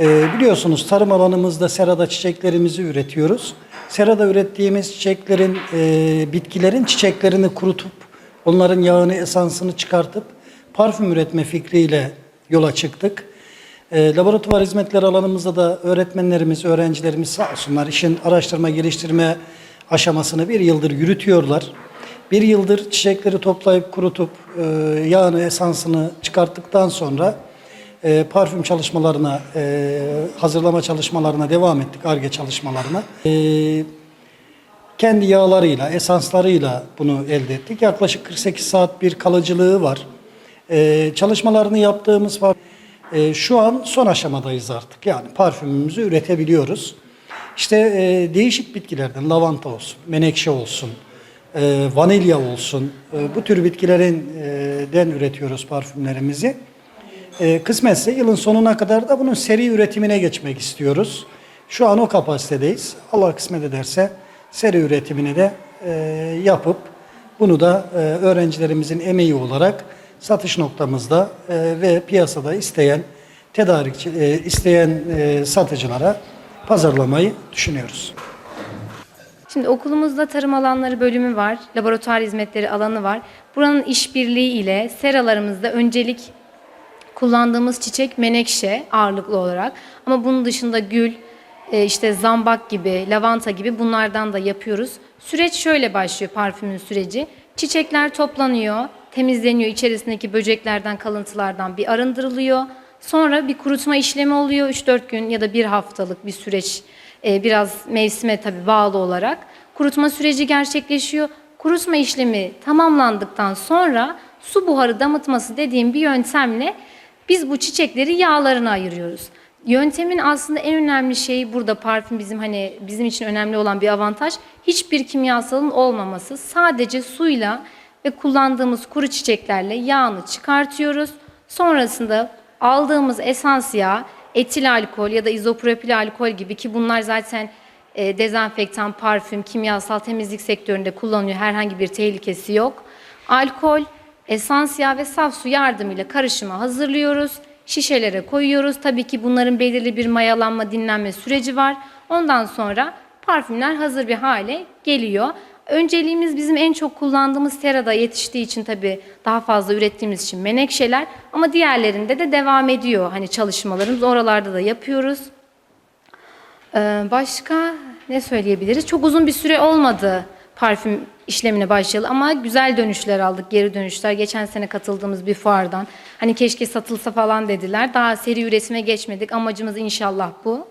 Ee, biliyorsunuz tarım alanımızda serada çiçeklerimizi üretiyoruz. Serada ürettiğimiz çiçeklerin, e, bitkilerin çiçeklerini kurutup onların yağını, esansını çıkartıp parfüm üretme fikriyle yola çıktık. E, laboratuvar hizmetleri alanımızda da öğretmenlerimiz, öğrencilerimiz sağ olsunlar işin araştırma, geliştirme aşamasını bir yıldır yürütüyorlar. Bir yıldır çiçekleri toplayıp kurutup e, yağını, esansını çıkarttıktan sonra e, parfüm çalışmalarına, e, hazırlama çalışmalarına devam ettik, ARGE çalışmalarına. E, kendi yağlarıyla, esanslarıyla bunu elde ettik. Yaklaşık 48 saat bir kalıcılığı var. E, çalışmalarını yaptığımız fa- e, şu an son aşamadayız artık. Yani parfümümüzü üretebiliyoruz. İşte e, değişik bitkilerden lavanta olsun, menekşe olsun, e, vanilya olsun, e, bu tür bitkilerden üretiyoruz parfümlerimizi. E, kısmetse yılın sonuna kadar da bunun seri üretimine geçmek istiyoruz. Şu an o kapasitedeyiz. Allah kısmet ederse seri üretimini de e, yapıp bunu da e, öğrencilerimizin emeği olarak satış noktamızda e, ve piyasada isteyen tedarikçi, e, isteyen e, satıcılara pazarlamayı düşünüyoruz. Şimdi okulumuzda tarım alanları bölümü var, laboratuvar hizmetleri alanı var. Buranın işbirliği ile seralarımızda öncelik kullandığımız çiçek menekşe ağırlıklı olarak. Ama bunun dışında gül, e, işte zambak gibi, lavanta gibi bunlardan da yapıyoruz. Süreç şöyle başlıyor parfümün süreci. Çiçekler toplanıyor, temizleniyor, içerisindeki böceklerden, kalıntılardan bir arındırılıyor. Sonra bir kurutma işlemi oluyor 3-4 gün ya da bir haftalık bir süreç e, biraz mevsime tabii bağlı olarak. Kurutma süreci gerçekleşiyor. Kurutma işlemi tamamlandıktan sonra su buharı damıtması dediğim bir yöntemle biz bu çiçekleri yağlarına ayırıyoruz. Yöntemin aslında en önemli şeyi burada parfüm bizim hani bizim için önemli olan bir avantaj. Hiçbir kimyasalın olmaması. Sadece suyla ve kullandığımız kuru çiçeklerle yağını çıkartıyoruz. Sonrasında aldığımız esans yağ, etil alkol ya da izopropil alkol gibi ki bunlar zaten e, dezenfektan, parfüm, kimyasal temizlik sektöründe kullanılıyor. Herhangi bir tehlikesi yok. Alkol, esans yağ ve saf su yardımıyla karışıma hazırlıyoruz. Şişelere koyuyoruz. Tabii ki bunların belirli bir mayalanma, dinlenme süreci var. Ondan sonra parfümler hazır bir hale geliyor. Önceliğimiz bizim en çok kullandığımız serada yetiştiği için tabii daha fazla ürettiğimiz için menekşeler ama diğerlerinde de devam ediyor hani çalışmalarımız oralarda da yapıyoruz. Ee, başka ne söyleyebiliriz? Çok uzun bir süre olmadı parfüm işlemine başlayalı ama güzel dönüşler aldık, geri dönüşler. Geçen sene katıldığımız bir fuardan. Hani keşke satılsa falan dediler. Daha seri üretime geçmedik. Amacımız inşallah bu.